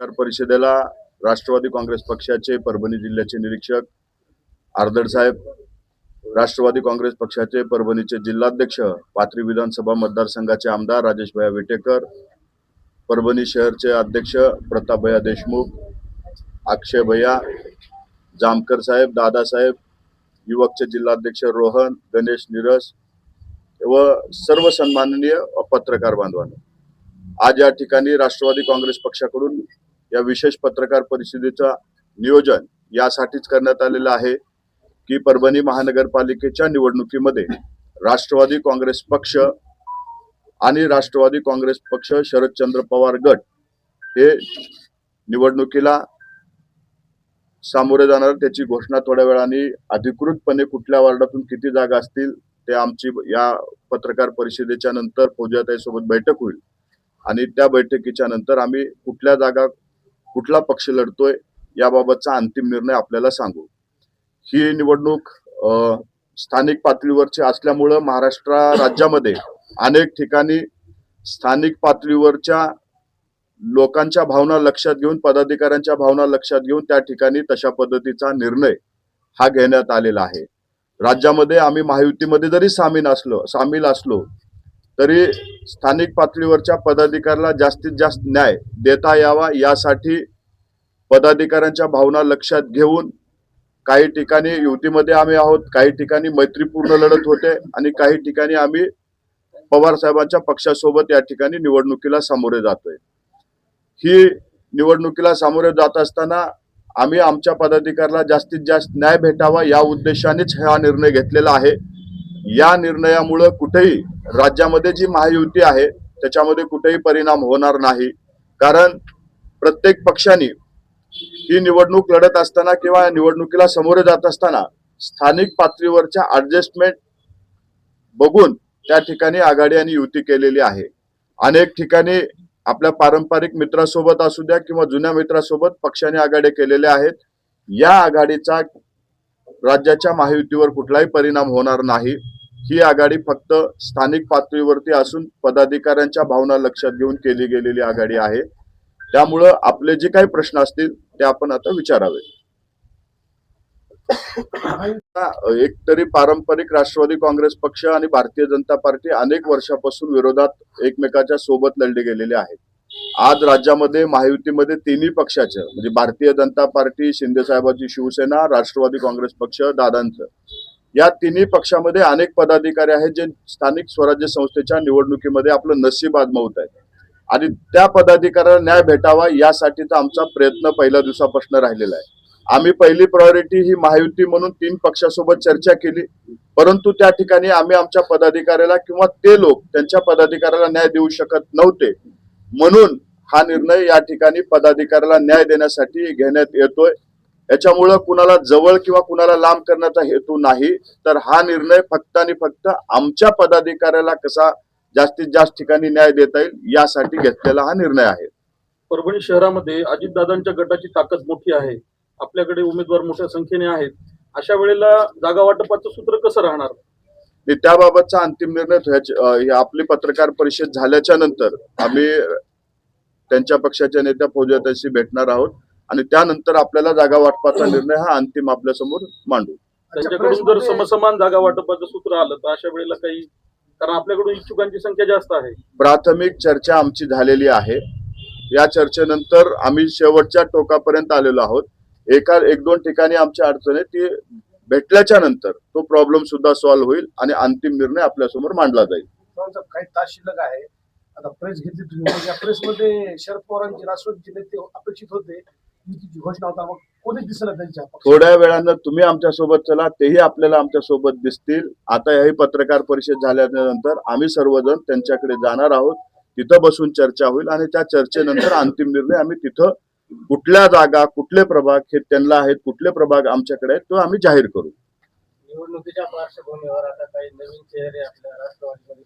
पत्रकार परिषदेला राष्ट्रवादी काँग्रेस पक्षाचे परभणी जिल्ह्याचे निरीक्षक आर्दड साहेब राष्ट्रवादी काँग्रेस पक्षाचे परभणीचे जिल्हाध्यक्ष पाथरी विधानसभा मतदारसंघाचे आमदार राजेश भैया विटेकर परभणी शहरचे अध्यक्ष प्रतापभैया देशमुख अक्षय भैया जामकर साहेब दादासाहेब युवकचे जिल्हाध्यक्ष रोहन गणेश निरस व सर्व सन्माननीय पत्रकार बांधवांनो. आज या ठिकाणी राष्ट्रवादी काँग्रेस पक्षाकडून या विशेष पत्रकार परिषदेचं नियोजन यासाठीच करण्यात आलेलं आहे की परभणी महानगरपालिकेच्या निवडणुकीमध्ये राष्ट्रवादी काँग्रेस पक्ष आणि राष्ट्रवादी काँग्रेस पक्ष शरदचंद्र पवार गट हे निवडणुकीला सामोरे जाणार. त्याची घोषणा थोड्या वेळाने अधिकृतपणे कुठल्या वार्डातून किती जागा असतील ते आमची या पत्रकार परिषदेच्या नंतर फौजियाताई सोबत बैठक होईल. आणि त्या बैठकीच्या नंतर आम्ही कुठल्या जागा कुठला पक्ष लढतोय याबाबतचा अंतिम निर्णय आपल्याला सांगू. ही निवडणूक स्थानिक पातळीवरची असल्यामुळं महाराष्ट्र राज्यामध्ये अनेक ठिकाणी स्थानिक पातळीवरच्या लोकांच्या भावना लक्षात घेऊन पदाधिकाऱ्यांच्या भावना लक्षात घेऊन त्या ठिकाणी तशा पद्धतीचा निर्णय हा घेण्यात आलेला आहे. राज्यामध्ये आम्ही महायुतीमध्ये जरी सामील असलो सामील असलो तरी स्थानिक पातळीवरच्या पदाधिकाऱ्याला जास्तीत जास्त न्याय देता यावा यासाठी पदाधिकाऱ्यांच्या भावना लक्षात घेऊन काही ठिकाणी युतीमध्ये आम्ही आहोत काही ठिकाणी मैत्रीपूर्ण लढत होते आणि काही ठिकाणी आम्ही पवार साहेबांच्या पक्षासोबत या ठिकाणी निवडणुकीला सामोरे जातोय. ही निवडणुकीला सामोरे जात असताना आम्ही आमच्या पदाधिकाऱ्याला जास्तीत जास्त न्याय भेटावा या उद्देशानेच हा निर्णय घेतलेला आहे. या निर्णयामुळं कुठेही राज्यामध्ये जी महायुती आहे त्याच्यामध्ये कुठेही परिणाम होणार नाही. कारण प्रत्येक पक्षाने ही निवडणूक लढत असताना किंवा निवडणुकीला सामोरे जात असताना स्थानिक पातळीवरच्या ऍडजस्टमेंट बघून त्या ठिकाणी आघाडी आणि युती केलेली आहे. अनेक ठिकाणी आपल्या पारंपरिक मित्रासोबत असू द्या किंवा जुन्या मित्रासोबत पक्षाने आघाड्या केलेल्या आहेत. या आघाडीचा राज्याच्या महायुतीवर कुठलाही परिणाम होणार नाही. ही आघाडी फक्त स्थानिक पातळीवरती असून पदाधिकाऱ्यांच्या भावना लक्षात घेऊन केली गेलेली आघाडी आहे. त्यामुळं आपले जे काही प्रश्न असतील ते आपण आता विचारावे. एक तरी पारंपरिक राष्ट्रवादी काँग्रेस पक्ष आणि भारतीय जनता पार्टी अनेक वर्षापासून विरोधात एकमेकाच्या सोबत लढले गेलेले आहेत. आज राज्यामध्ये महायुतीमध्ये तिन्ही पक्षाचं म्हणजे भारतीय जनता पार्टी शिंदे साहेबांची शिवसेना राष्ट्रवादी काँग्रेस पक्ष दादांचं. या तिन्ही पक्षामध्ये अनेक पदाधिकारी आहेत जे स्थानिक स्वराज्य संस्थेच्या निवडणुकीमध्ये आपलं नशीब आजमावत आहेत. आणि त्या पदाधिकाऱ्याला न्याय भेटावा यासाठीचा आमचा प्रयत्न पहिल्या दिवसापासून राहिलेला आहे. आम्ही पहिली प्रायोरिटी ही महायुती म्हणून तीन पक्षासोबत चर्चा केली. परंतु त्या ठिकाणी आम्ही आमच्या पदाधिकाऱ्याला किंवा ते लोक त्यांच्या पदाधिकाऱ्याला न्याय देऊ शकत नव्हते. म्हणून हा निर्णय या ठिकाणी पदाधिकाऱ्याला न्याय देण्यासाठी घेण्यात येतोय. याच्यामुळं कुणाला जवळ किंवा कुणाला लांब करण्याचा हेतू नाही. तर हा निर्णय फक्त आणि फक्त आमच्या पदाधिकाऱ्याला कसा जास्तीत जास्त ठिकाणी न्याय देता येईल यासाठी घेतलेला हा निर्णय आहे. परभणी शहरामध्ये अजितदादांच्या गटाची ताकद मोठी आहे. आपल्याकडे उमेदवार मोठ्या संख्येने आहेत. अशा वेळेला जागा वाटपाचं सूत्र कसं राहणार? त्याबाबतचा अंतिम निर्णय ही आपली पत्रकार परिषद झाल्याच्यानंतर आम्ही त्यांच्या पक्षाच्या नेत्या फौजियाताशी भेटणार आहोत. आणि त्यानंतर आपल्याला जागा वाटपाचा निर्णय हा अंतिम आपल्यासमोर मांडू. त्यांच्याकडून जर समसमान जागा वाटपाचं सूत्र आलं तर अशा वेळेला काही कारण आपल्याकडून इच्छुकांची संख्या जास्त आहे. प्राथमिक चर्चा आमची झालेली आहे. या चर्चेनंतर आम्ही शेवटच्या टोकापर्यंत आलेलो आहोत. एका एक दोन ठिकाणी आमच्या अडचण आहे ती भेटल्याच्या नंतर तो प्रॉब्लेम सुद्धा सॉल्व्ह होईल आणि अंतिम निर्णय आपल्यासमोर मांडला जाईल. काही तास शिल्लक आहे. आता प्रेस घेतली तुम्ही. प्रेसमध्ये शरद पवारांचे राष्ट्रवादीचे नेते अपेक्षित होते. थोड्या वेळानं तुम्ही आमच्यासोबत चला तेही आपल्याला आमच्यासोबत दिसतील. आता याही पत्रकार परिषद झाल्यानंतर आम्ही सर्वजण त्यांच्याकडे जाणार आहोत. तिथं बसून चर्चा होईल आणि त्या चर्चेनंतर अंतिम निर्णय आम्ही तिथं कुठल्या जागा कुठले प्रभाग हे त्यांना आहेत कुठले प्रभाग आमच्याकडे आहेत तो आम्ही जाहीर करू. निवडणुकीच्या पार्श्वभूमीवर आता काही नवीन चेहरे आपल्या राष्ट्रवादीमध्ये